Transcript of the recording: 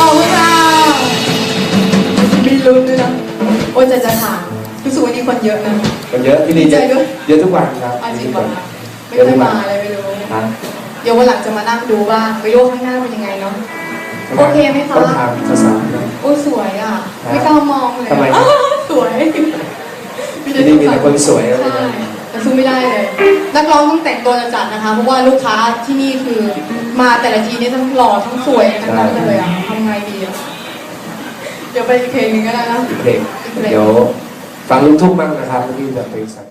เอาค่ะมีลุ้นด้วยนะโอ้จะจะถามรู้สึกวันนี้คนเยอะนะ คนเยอะพี่นี่เยอะเยอะทุกวันครับจริงป่ะไม่เคยมาเลยไม่รู้เดี๋ยววันหลังจะมานั่งดูบ้างไปดูข้างหน้าเป็นยังไงเนาะโอเคไหมคะต้องถามภาษาโอ้สวยอะ ไม่กล้ามองเลยทำไมสวยพี่นี่มีแต่คนสวยใช่ สู้ไม่ได้เลย นักร้องต้องแต่งตัวจัดๆนะคะ เพราะว่าลูกค้าที่นี่คือมาแต่ละทีนี่ทั้งหล่อทั้งสวยทั้งนั้นเลยอะทำไงดีอะเดี๋ยวไปอีกเพลงหนึงก็ได้นะเพลง เดี๋ยวฟังลูกทุ่งบ้างนะครับที่จะไปสัก